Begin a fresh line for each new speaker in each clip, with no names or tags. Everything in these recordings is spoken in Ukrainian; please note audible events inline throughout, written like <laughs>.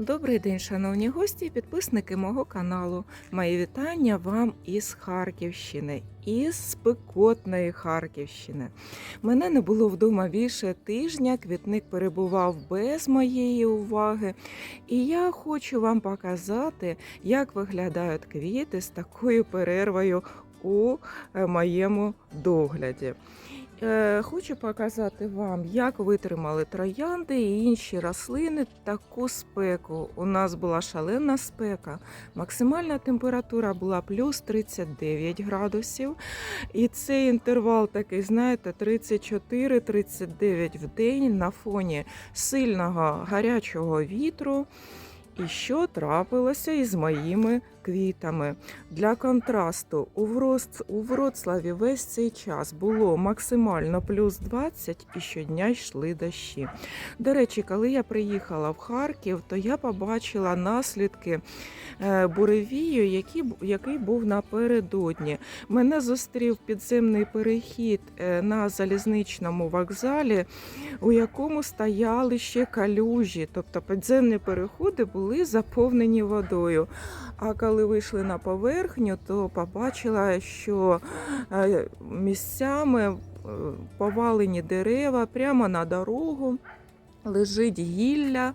Добрий день, шановні гості і підписники мого каналу. Мої вітання вам із Харківщини, із спекотної Харківщини. Мене не було вдома більше тижня, квітник перебував без моєї уваги. І я хочу вам показати, як виглядають квіти з такою перервою у е, моєму догляді. Е, Хочу показати вам, як витримали троянди і інші рослини таку спеку. У нас була шалена спека. Максимальна температура була плюс 39 градусів. І цей інтервал такий, знаєте, 34-39 в день на фоні сильного гарячого вітру. І що трапилося із моїми квітами? Для контрасту у, Вроц... у Вроцлаві весь цей час було максимально плюс 20 і щодня йшли дощі. До речі, коли я приїхала в Харків, то я побачила наслідки е, буревію, який, який був напередодні. Мене зустрів підземний перехід е, на залізничному вокзалі, у якому стояли ще калюжі, тобто підземні переходи були заповнені водою. А коли вийшли на поверхню, то побачила, що е, місцями е, повалені дерева прямо на дорогу. Лежить гілля,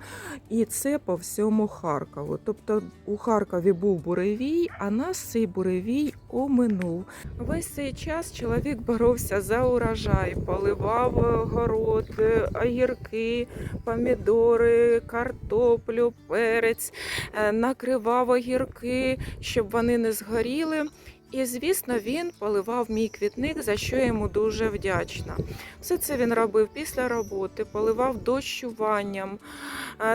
і це по всьому Харкову. Тобто у Харкові був буревій, а нас цей буревій оминув. Весь цей час чоловік боровся за урожай, поливав город, огірки, помідори, картоплю, перець, е, накривав огірки, щоб вони не згоріли. І, звісно, він поливав мій квітник, за що йому дуже вдячна. Все це він робив після роботи, поливав дощуванням.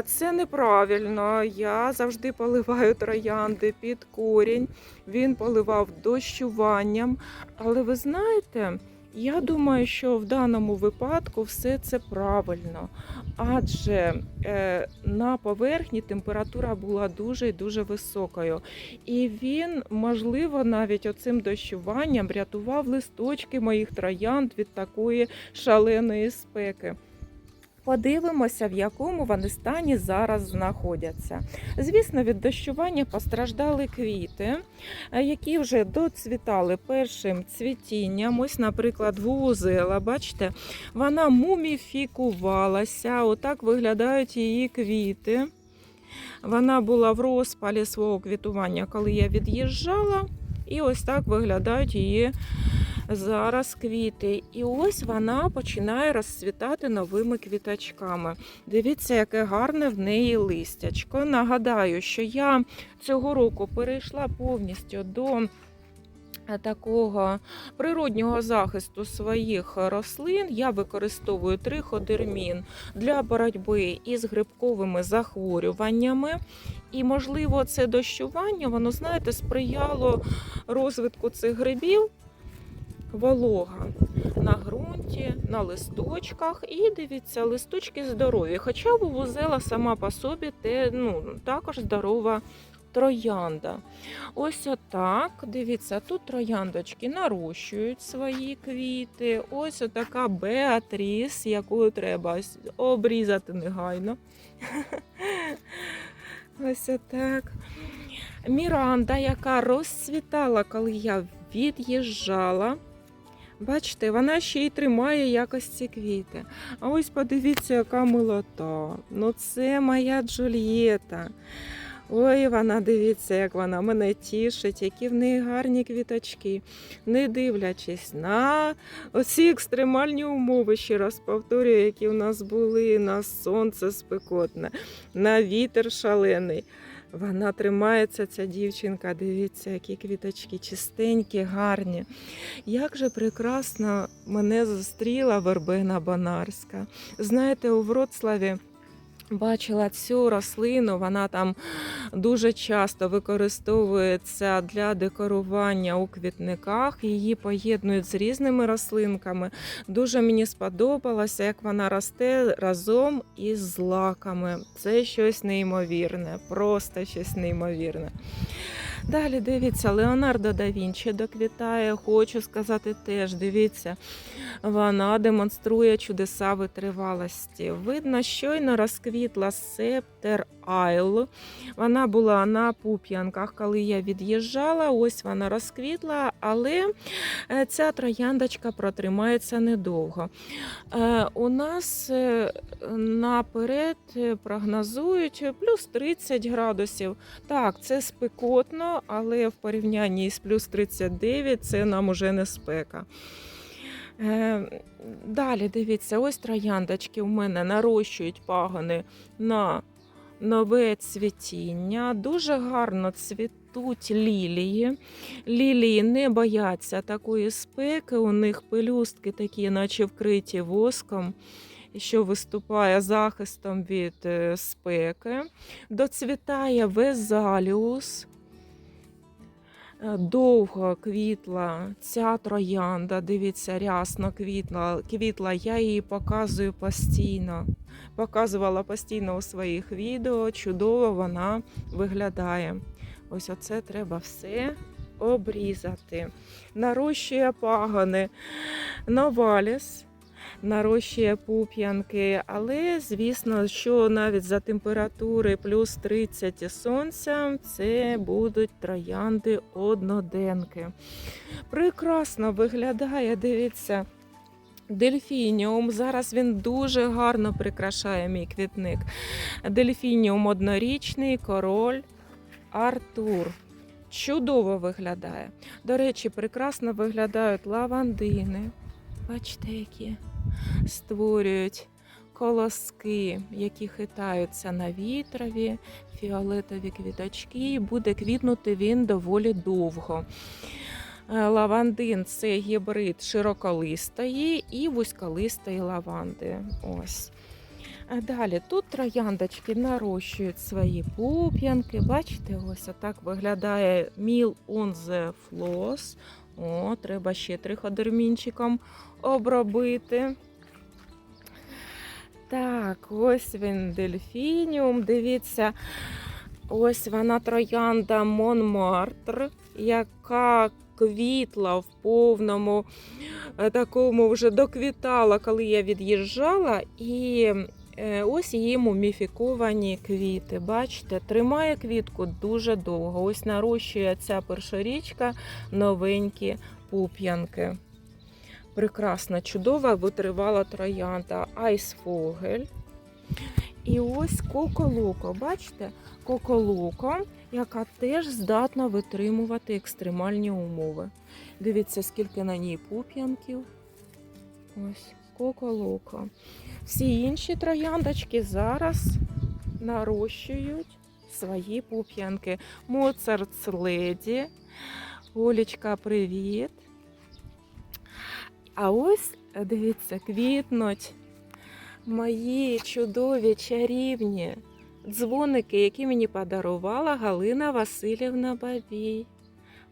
Це неправильно. Я завжди поливаю троянди під корінь. Він поливав дощуванням. Але ви знаєте, я думаю, що в даному випадку все це правильно, адже е, на поверхні температура була дуже і дуже високою. І він, можливо, навіть оцим дощуванням рятував листочки моїх троянд від такої шаленої спеки. Подивимося, в якому вони стані зараз знаходяться. Звісно, від дощування постраждали квіти, е, які вже доцвітали першим цвітінням. Ось, наприклад, вузела, бачите, вона муміфікувалася. Отак виглядають її квіти. Вона була в розпалі свого квітування, коли я від'їжджала. І ось так виглядають її зараз квіти. І ось вона починає розцвітати новими квіточками. Дивіться, яке гарне в неї листячко. Нагадаю, що я цього року перейшла повністю до е, такого природнього захисту своїх рослин. Я використовую триходермін для боротьби із грибковими захворюваннями. І, можливо, це дощування, воно, знаєте, сприяло розвитку цих грибів волога на ґрунті, на листочках. І дивіться, листочки здорові. Хоча вузела сама по собі те, ну, також здорова троянда. Ось отак. Дивіться, тут трояндочки нарощують свої квіти. Ось отака Беатріс, яку треба обрізати негайно. <laughs> Ось отак. Міранда, яка розцвітала, коли я від'їжджала. Бачите, вона ще й тримає якось ці квіти. А ось подивіться, яка милота. Ну, це моя Джульєта. Ой, вона дивіться, як вона мене тішить, які в неї гарні квіточки. Не дивлячись на оці екстремальні умови, ще раз повторюю, які в нас були, на сонце спекотне, на вітер шалений. Вона тримається, ця дівчинка. Дивіться, які квіточки чистенькі, гарні. Як же прекрасно мене зустріла вербина Бонарська. Знаєте, у Вроцлаві. Бачила цю рослину, вона там дуже часто використовується для декорування у квітниках. Її поєднують з різними рослинками. Дуже мені сподобалося, як вона росте разом із злаками. Це щось неймовірне, просто щось неймовірне. Далі дивіться, Леонардо да Вінчі доквітає. Хочу сказати теж, дивіться, вона демонструє чудеса витривалості. Видно, щойно розквітла септер Айл. Вона була на пуп'янках, коли я від'їжджала. Ось вона розквітла, але е, ця трояндочка протримається недовго. Е, У нас е, наперед прогнозують плюс 30 градусів. Так, це спекотно, але в порівнянні з плюс 39 це нам уже не спека. Далі дивіться, ось трояндочки у мене нарощують пагони на нове цвітіння. Дуже гарно цвітуть лілії. Лілії не бояться такої спеки, у них пелюстки такі, наче вкриті воском. Що виступає захистом від е, спеки. Доцвітає везаліус. Е, Довго квітла ця троянда, дивіться, рясно квітла. квітла. Я її показую постійно. Показувала постійно у своїх відео. Чудово вона виглядає. Ось оце треба все обрізати. Нарощує пагони новаліс, нарощує пуп'янки, але звісно, що навіть за температури плюс 30 і сонця це будуть троянди одноденки. Прекрасно виглядає, дивіться. Дельфініум. Зараз він дуже гарно прикрашає мій квітник. Дельфініум однорічний, король Артур. Чудово виглядає. До речі, прекрасно виглядають лавандини. Бачите, які створюють колоски, які хитаються на вітрові, фіолетові квіточки, і буде квітнути він доволі довго. Е, Лавандин це гібрид широколистої і вузьколистої лаванди. Ось. А Далі тут трояндочки нарощують свої пуп'янки. Бачите, ось отак виглядає Meal on the Floss. О, треба ще триходермінчиком обробити. Так, ось він дельфініум. Дивіться, ось вона троянда Монмартр, яка квітла в повному е, такому вже доквітала, коли я від'їжджала. І е, ось її муміфіковані квіти. Бачите, тримає квітку дуже довго. Ось нарощує ця першорічка новенькі пуп'янки. Прекрасна, чудова, витривала троянда Айсфогель. І ось коколоко. Бачите? Коколоко, яка теж здатна витримувати екстремальні умови. Дивіться, скільки на ній пуп'янків. Ось коколоко. Всі інші трояндочки зараз нарощують свої пуп'янки. Моцарт леді. Олічка, привіт. А ось, дивіться, квітнуть мої чудові чарівні дзвоники, які мені подарувала Галина Васильівна Бабій.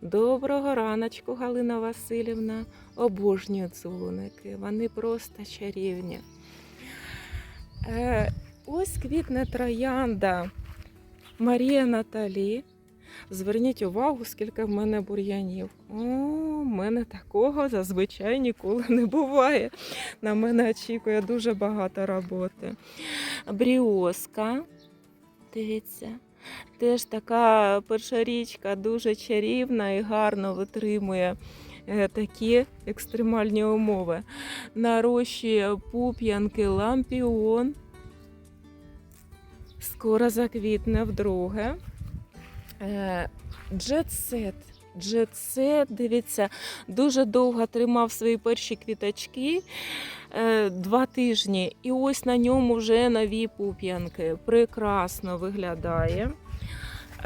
Доброго раночку, Галина Васильівна. Обожнюю дзвоники. Вони просто чарівні. Е, ось квітне троянда Марія Наталі. Зверніть увагу, скільки в мене бур'янів. О, в мене такого зазвичай ніколи не буває. На мене очікує дуже багато роботи. Бріоска. Дивіться. Теж така першорічка дуже чарівна і гарно витримує е, такі екстремальні умови. Нарощує пуп'янки лампіон. Скоро заквітне вдруге. Е, Джетсет. Джетсет, дивіться, дуже довго тримав свої перші квіточки е, два тижні. І ось на ньому вже нові пуп'янки. Прекрасно виглядає.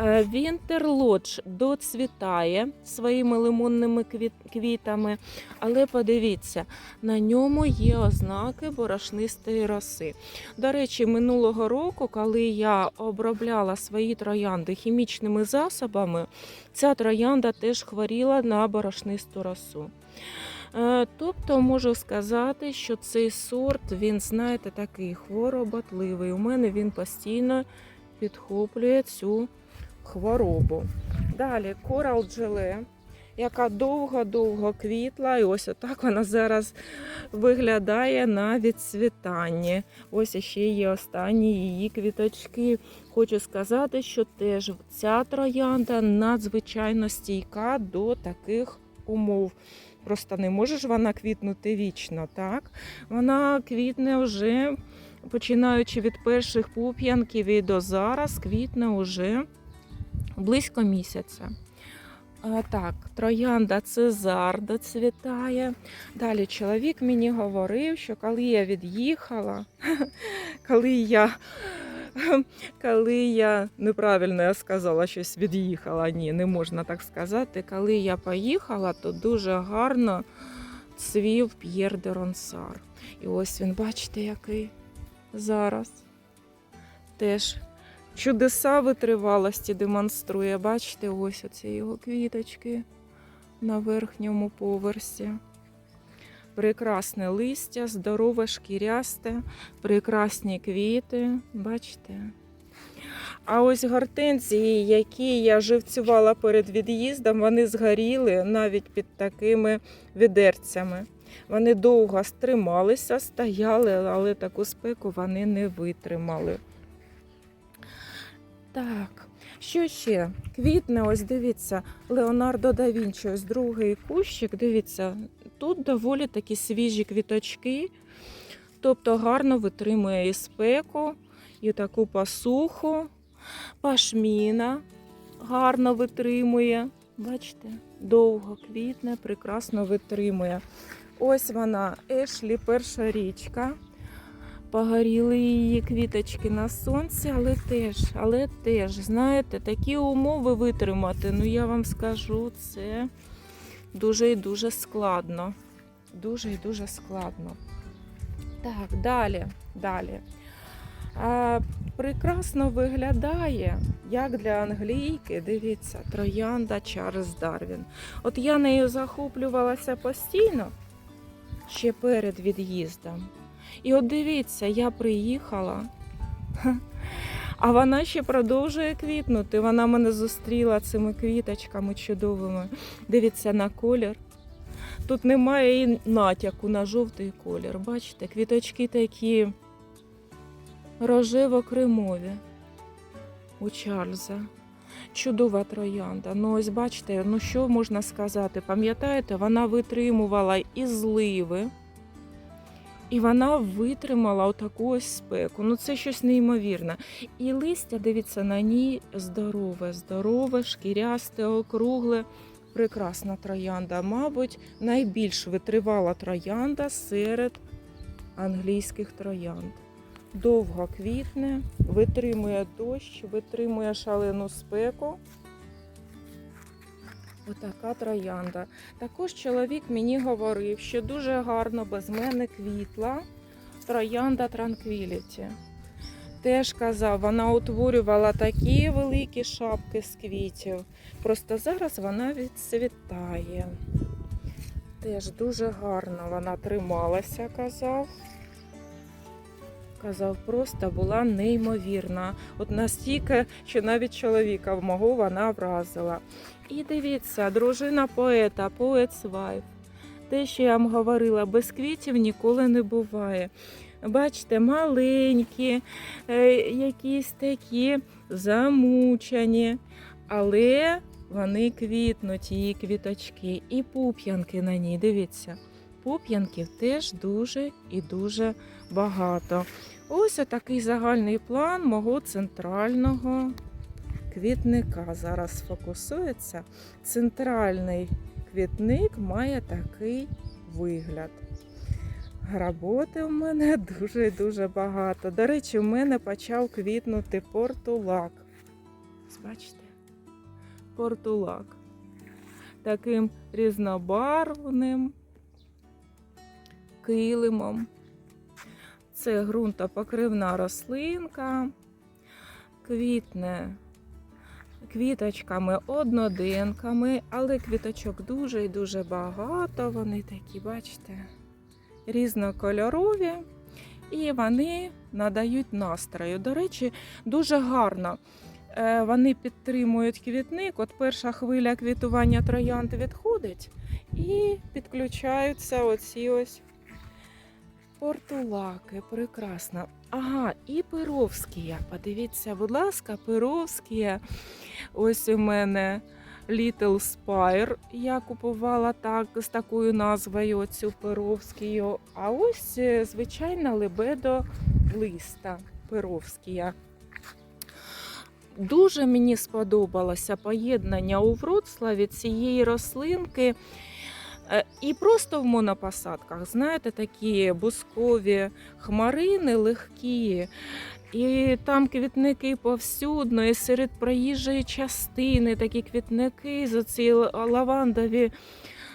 Вінтер Лодж доцвітає своїми лимонними квітами, але подивіться, на ньому є ознаки борошнистої роси. До речі, минулого року, коли я обробляла свої троянди хімічними засобами, ця троянда теж хворіла на борошнисту росу. Е, Тобто можу сказати, що цей сорт, він, знаєте, такий хвороботливий. У мене він постійно підхоплює цю хворобу. Далі корал джеле. яка довго-довго квітла. І ось отак вона зараз виглядає на відцвітанні. Ось ще є останні її квіточки. Хочу сказати, що теж ця троянда надзвичайно стійка до таких умов. Просто не може ж вона квітнути вічно, так? Вона квітне вже починаючи від перших пуп'янків і до зараз, квітне вже близько місяця. Так, троянда Цезар доцвітає. Далі чоловік мені говорив, що коли я від'їхала, <laughs> коли я. <laughs> Коли я неправильно я сказала щось від'їхала, ні, не можна так сказати. Коли я поїхала, то дуже гарно цвів П'єр де Ронсар. І ось він, бачите, який зараз. Теж чудеса витривалості демонструє. Бачите, ось оці його квіточки на верхньому поверсі. Прекрасне листя, здорове, шкірясте, прекрасні квіти. Бачите? А ось гортензії, які я живцювала перед від'їздом, вони згоріли навіть під такими відерцями. Вони довго стрималися, стояли, але таку спеку вони не витримали. Так, що ще? Квітне, ось дивіться, Леонардо да Вінчі, ось другий кущик. Дивіться, тут доволі такі свіжі квіточки, тобто гарно витримує і спеку, і таку посуху. Пашміна гарно витримує. Бачите, довго квітне, прекрасно витримує. Ось вона, Ешлі, перша річка. Погоріли її квіточки на сонці, але теж, але теж, знаєте, такі умови витримати, ну я вам скажу, це дуже і дуже складно. Дуже і дуже складно. Так, далі, далі. А, прекрасно виглядає, як для англійки, дивіться, троянда Чарльз Дарвін. От я нею захоплювалася постійно ще перед від'їздом. І от дивіться, я приїхала, а вона ще продовжує квітнути. Вона мене зустріла цими квіточками чудовими. Дивіться на колір. Тут немає і натяку на жовтий колір. Бачите, квіточки такі рожево-кремові у Чарльза. Чудова троянда. Ну, ось бачите, ну що можна сказати? Пам'ятаєте, вона витримувала і зливи, і вона витримала отаку ось спеку. Ну, це щось неймовірне. І листя, дивіться, на ній здорове, здорове, шкірясте, округле. Прекрасна троянда. Мабуть, найбільш витривала троянда серед англійських троянд довго квітне, витримує дощ, витримує шалену спеку. Отака троянда. Також чоловік мені говорив, що дуже гарно без мене квітла троянда Tranquility. Теж казав, вона утворювала такі великі шапки з квітів. Просто зараз вона відцвітає. Теж дуже гарно вона трималася, казав. Казав, просто була неймовірна. От настільки, що навіть чоловіка мого вона вразила. І дивіться, дружина поета, поет Свайф. Те, що я вам говорила, без квітів ніколи не буває. Бачите, маленькі, е, якісь такі замучені, але вони квітнуть, її квіточки, і пуп'янки на ній. Дивіться, пуп'янків теж дуже і дуже багато. Ось такий загальний план мого центрального квітника. Зараз фокусується. Центральний квітник має такий вигляд. Роботи в мене <laughs> дуже-дуже багато. До речі, в мене почав квітнути портулак. Бачите? Портулак. Таким різнобарвним килимом. Це ґрунтопокривна рослинка, квітне квіточками одноденками, але квіточок дуже і дуже багато. Вони такі, бачите, різнокольорові. І вони надають настрою. До речі, дуже гарно е, вони підтримують квітник. От перша хвиля квітування троянд відходить і підключаються оці ось портулаки. Прекрасно. Ага, і Перовськія. Подивіться, будь ласка, Перовськія. Ось у мене Little Spire. Я купувала так з такою назвою цю Перовськію. А ось е, звичайна лебедо листа Перовськія. Дуже мені сподобалося поєднання у Вроцлаві цієї рослинки. Е, І просто в монопосадках, знаєте, такі бускові хмарини легкі, і там квітники повсюдно, і серед проїжджої частини такі квітники з оці лавандові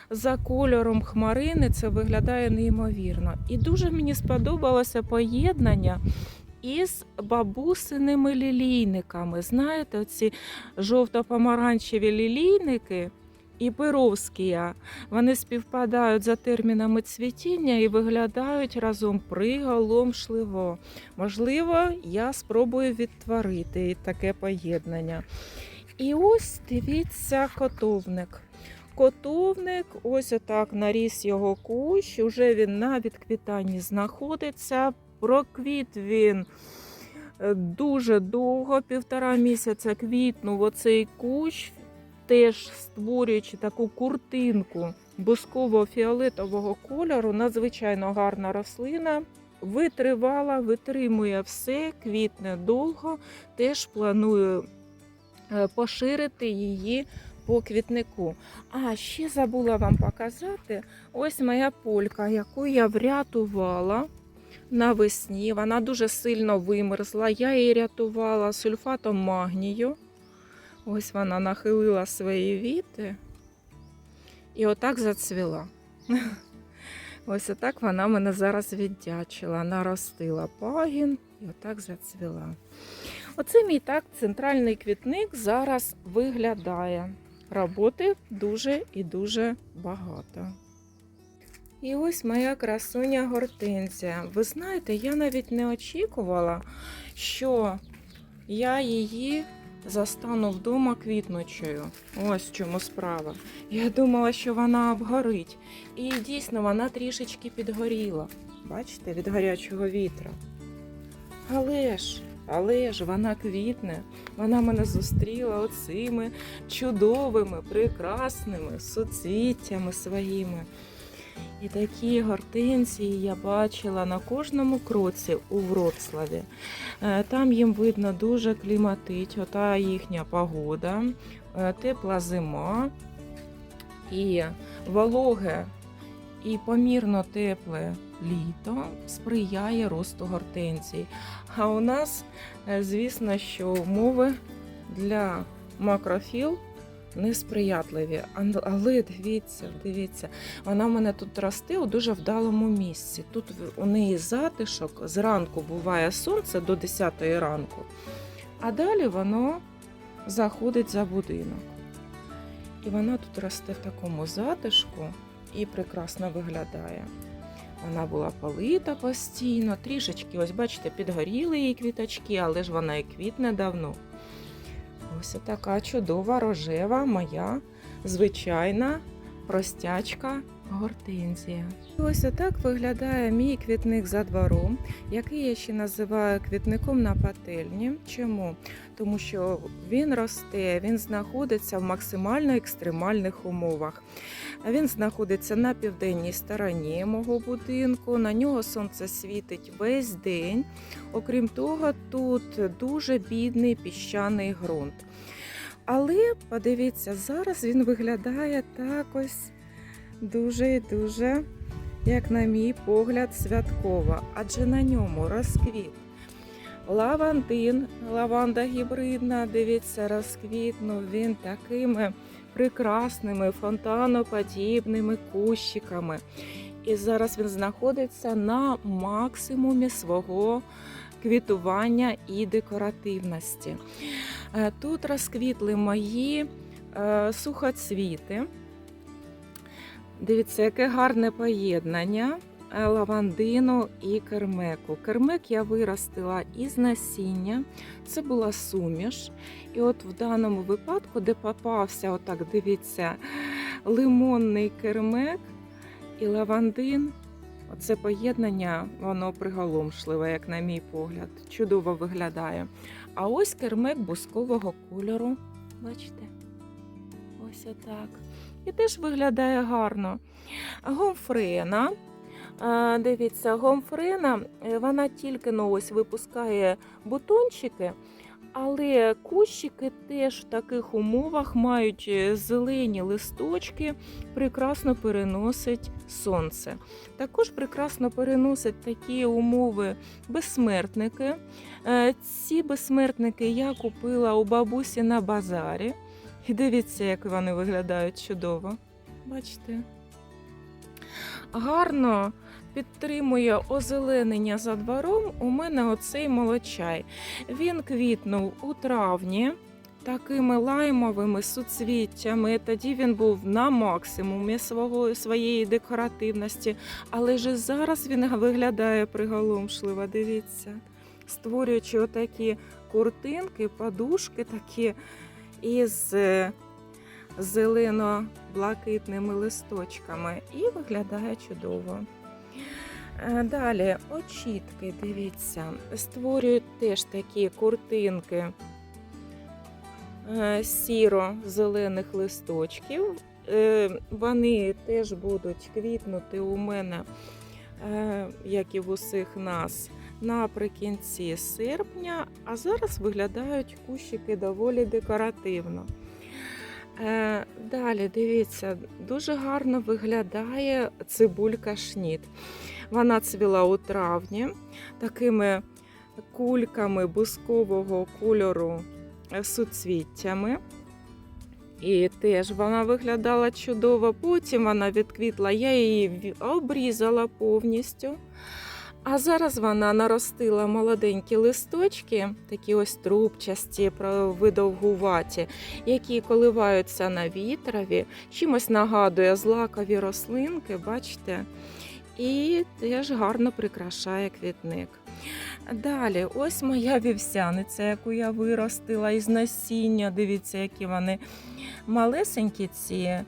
за кольором хмарини. Це виглядає неймовірно. І дуже мені сподобалося поєднання із бабусиними лілійниками. Знаєте, оці жовто-помаранчеві лілійники і пировськія. Вони співпадають за термінами цвітіння і виглядають разом приголомшливо. Можливо, я спробую відтворити таке поєднання. І ось дивіться котовник. Котовник, ось отак наріс його кущ, уже він на відквітанні знаходиться. Проквіт він е, дуже довго, півтора місяця квітнув оцей кущ, теж створюючи таку куртинку бусково-фіолетового кольору, надзвичайно гарна рослина. Витривала, витримує все, квітне довго. Теж планую е, поширити її по квітнику. А ще забула вам показати ось моя полька, яку я врятувала навесні. Вона дуже сильно вимерзла. Я її рятувала сульфатом магнію. Ось вона нахилила свої віти і отак зацвіла. <laughs> Ось отак вона мене зараз віддячила, наростила пагін і отак зацвіла. Оце мій так центральний квітник зараз виглядає. Роботи дуже і дуже багато. І ось моя красуня гортензія. Ви знаєте, я навіть не очікувала, що я її застану вдома квітнучою. Ось чому справа. Я думала, що вона обгорить. І дійсно вона трішечки підгоріла. Бачите, від гарячого вітра. Але ж, але ж вона квітне. Вона мене зустріла оцими чудовими, прекрасними суцвіттями своїми. І такі гортензії я бачила на кожному кроці у Вроцлаві. Е, Там їм видно дуже кліматить, ота їхня погода, е, тепла зима і вологе і помірно тепле літо сприяє росту гортензій. А у нас, е, звісно, що умови для макрофіл несприятливі. Але дивіться, дивіться, вона в мене тут росте у дуже вдалому місці. Тут у неї затишок, зранку буває сонце до 10 ранку, а далі воно заходить за будинок. І вона тут росте в такому затишку і прекрасно виглядає. Вона була полита постійно, трішечки, ось бачите, підгоріли її квіточки, але ж вона і квітне давно. Ось така чудова рожева моя звичайна простячка гортензія. Ось отак виглядає мій квітник за двором, який я ще називаю квітником на пательні. Чому? Тому що він росте, він знаходиться в максимально екстремальних умовах. Він знаходиться на південній стороні мого будинку. На нього сонце світить весь день. Окрім того, тут дуже бідний піщаний ґрунт. Але подивіться, зараз він виглядає так ось дуже і дуже, як на мій погляд, святково, адже на ньому розквіт. Лавандин, лаванда гібридна, дивіться, розквітнув він такими прекрасними фонтаноподібними кущиками. І зараз він знаходиться на максимумі свого квітування і декоративності. Е, Тут розквітли мої е, сухоцвіти. Дивіться, яке гарне поєднання. е, лавандину і кермеку. Кермек я виростила із насіння, це була суміш. І от в даному випадку, де попався, отак дивіться, лимонний кермек і лавандин. Оце поєднання, воно приголомшливе, як на мій погляд. Чудово виглядає. А ось кермек бускового кольору. Бачите? Ось отак. І теж виглядає гарно. Гомфрена. Дивіться, гомфрена, е, вона тільки ну, ось випускає бутончики, але кущики теж в таких умовах мають е, зелені листочки, прекрасно переносить сонце. Також прекрасно переносять такі умови безсмертники. Е, Ці безсмертники я купила у бабусі на базарі. І дивіться, як вони виглядають чудово. Бачите? Гарно підтримує озеленення за двором. У мене оцей молочай. Він квітнув у травні такими лаймовими суцвіттями. Тоді він був на максимумі свого, своєї декоративності, але ж зараз він виглядає приголомшливо. Дивіться, створюючи отакі куртинки, подушки такі із зелено-блакитними листочками і виглядає чудово. Е, Далі очітки, дивіться, створюють теж такі куртинки е, сіро-зелених листочків. Е, Вони теж будуть квітнути у мене, як і в усіх нас, наприкінці серпня, а зараз виглядають кущики доволі декоративно. Е, Далі дивіться, дуже гарно виглядає цибулька шніт. Вона цвіла у травні такими кульками бускового кольору е, суцвіттями. І теж вона виглядала чудово. Потім вона відквітла, я її обрізала повністю. А зараз вона наростила молоденькі листочки, такі ось трубчасті, видовгуваті, які коливаються на вітрові, чимось нагадує злакові рослинки, бачите, і теж гарно прикрашає квітник. Далі, ось моя вівсяниця, яку я виростила із насіння. Дивіться, які вони малесенькі ці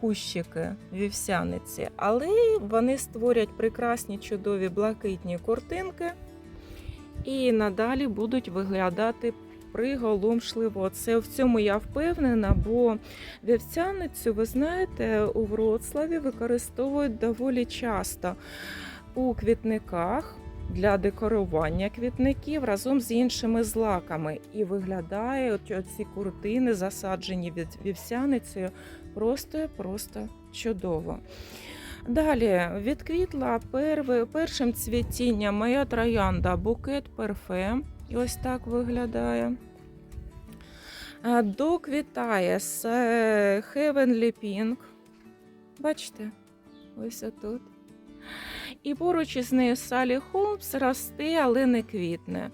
кущики вівсяниці, але вони створять прекрасні чудові блакитні куртинки і надалі будуть виглядати приголомшливо. Це в цьому я впевнена, бо вівсяницю, ви знаєте, у Вроцлаві використовують доволі часто у квітниках. Для декорування квітників разом з іншими злаками. І виглядає от ці куртини, засаджені від вівсяницею, просто-просто чудово. Далі відквітла першим цвітінням моя троянда букет парфе. І ось так виглядає. Е, Доквітає з е, Heavenly Pink. Бачите? Ось отут. І поруч із нею Салі Холмс росте, але не квітне.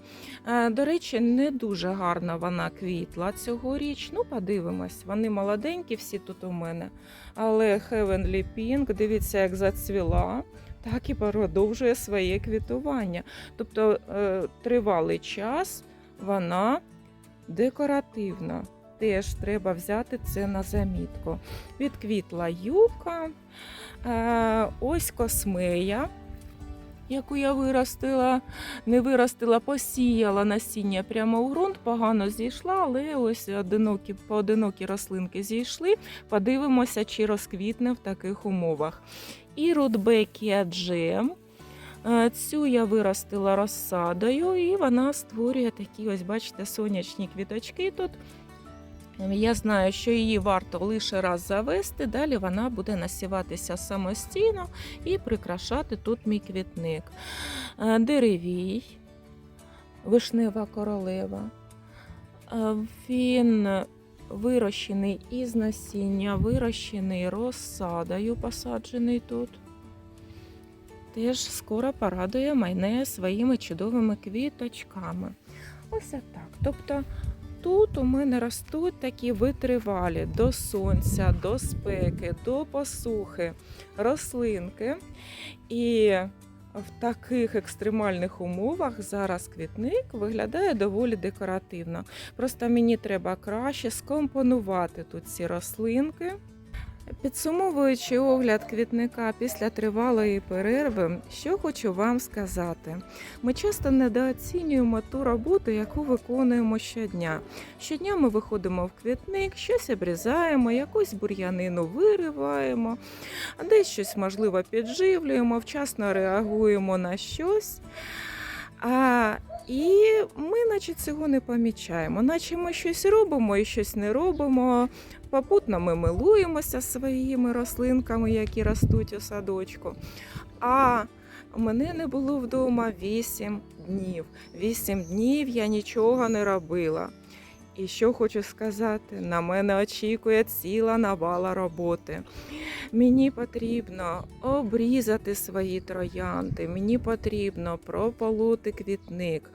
Е, До речі, не дуже гарно вона квітла цьогоріч. Ну, подивимось, вони молоденькі всі тут у мене. Але Heavenly Pink, дивіться, як зацвіла, так і продовжує своє квітування. Тобто е, тривалий час вона декоративна. Теж треба взяти це на замітку. Відквітла юка, ось космея, яку я виростила, не виростила, посіяла насіння прямо у ґрунт, погано зійшла, але ось одинокі, поодинокі рослинки зійшли. Подивимося, чи розквітне в таких умовах. І Рудбекія джем. Е, Цю я виростила розсадою, і вона створює такі, ось, бачите, сонячні квіточки тут. Я знаю, що її варто лише раз завести, далі вона буде насіватися самостійно і прикрашати тут мій квітник. Е, Деревій, вишнева королева. Е, Він вирощений із насіння, вирощений розсадою, посаджений тут. Теж скоро порадує мене своїми чудовими квіточками. Ось так. Тобто тут у мене ростуть такі витривалі до сонця, до спеки, до посухи рослинки. І в таких екстремальних умовах зараз квітник виглядає доволі декоративно. Просто мені треба краще скомпонувати тут ці рослинки. Підсумовуючи огляд квітника після тривалої перерви, що хочу вам сказати. Ми часто недооцінюємо ту роботу, яку виконуємо щодня. Щодня ми виходимо в квітник, щось обрізаємо, якусь бур'янину вириваємо, десь щось можливо підживлюємо, вчасно реагуємо на щось. А, і ми, наче цього не помічаємо, наче ми щось робимо і щось не робимо. Попутно ми милуємося своїми рослинками, які ростуть у садочку. А мене не було вдома 8 днів. 8 днів я нічого не робила. І що хочу сказати, на мене очікує ціла навала роботи. Мені потрібно обрізати свої троянди, мені потрібно прополоти квітник.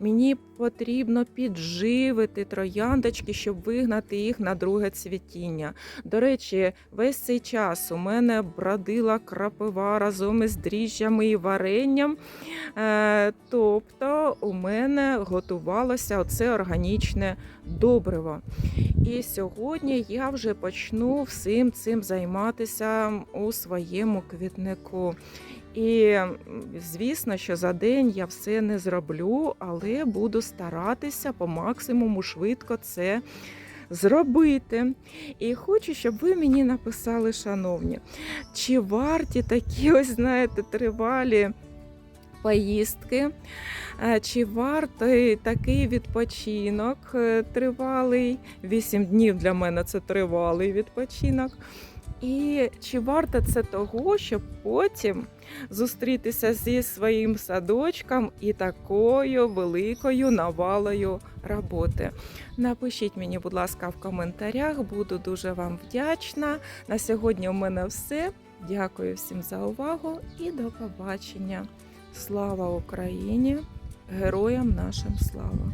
Мені потрібно підживити трояндочки, щоб вигнати їх на друге цвітіння. До речі, весь цей час у мене бродила крапива разом із дріжджами і варенням. Е, тобто у мене готувалося оце органічне добриво. І сьогодні я вже почну всім цим займатися у своєму квітнику. І звісно, що за день я все не зроблю, але буду старатися по максимуму швидко це зробити. І хочу, щоб ви мені написали, шановні, чи варті такі, <laughs> ось знаєте, тривалі поїздки, Е, чи вартий такий відпочинок е, тривалий? 8 днів для мене це тривалий відпочинок. І чи варто це того, щоб потім зустрітися зі своїм садочком і такою великою навалою роботи? Напишіть мені, будь ласка, в коментарях, буду дуже вам вдячна. На сьогодні у мене все. Дякую всім за увагу і до побачення. Слава Україні! Героям нашим слава!